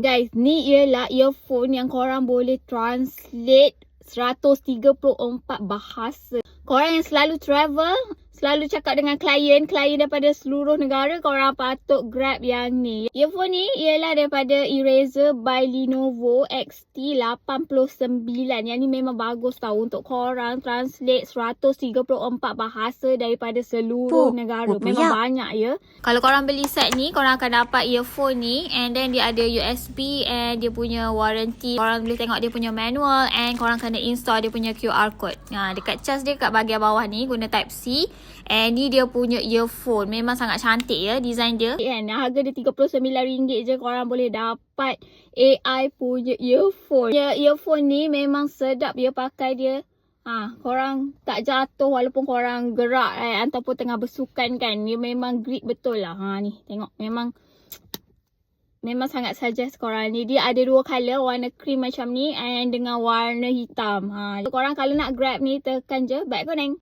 Guys, ni ialah earphone yang korang boleh translate 134 bahasa. Korang yang selalu travel, selalu cakap dengan klien, klien daripada seluruh negara, korang patut grab yang ni. Earphone ni ialah daripada Eraser by Lenovo XT89. Yang ni memang bagus tau untuk korang translate 134 bahasa daripada seluruh Bu, negara. bu, Memang ya. banyak ya. Kalau korang beli set ni, korang akan dapat earphone ni and then dia ada USB and dia punya warranty. Korang boleh tengok dia punya manual and korang kena install dia punya QR code. Ha, dekat cas dia kat bahagian bawah ni guna type C and ni dia punya earphone. Memang sangat cantik ya design dia. Kan, harga dia RM39 je korang boleh dapat AI punya earphone. Ya, earphone ni memang sedap dia pakai dia. Ha, korang tak jatuh walaupun korang gerak eh, ataupun tengah bersukan kan. Dia memang grip betul lah. Ha ni, tengok memang memang sangat suggest korang ni. Dia ada dua colour, warna cream macam ni and dengan warna hitam. Ha, korang kalau nak grab ni tekan je back koneng.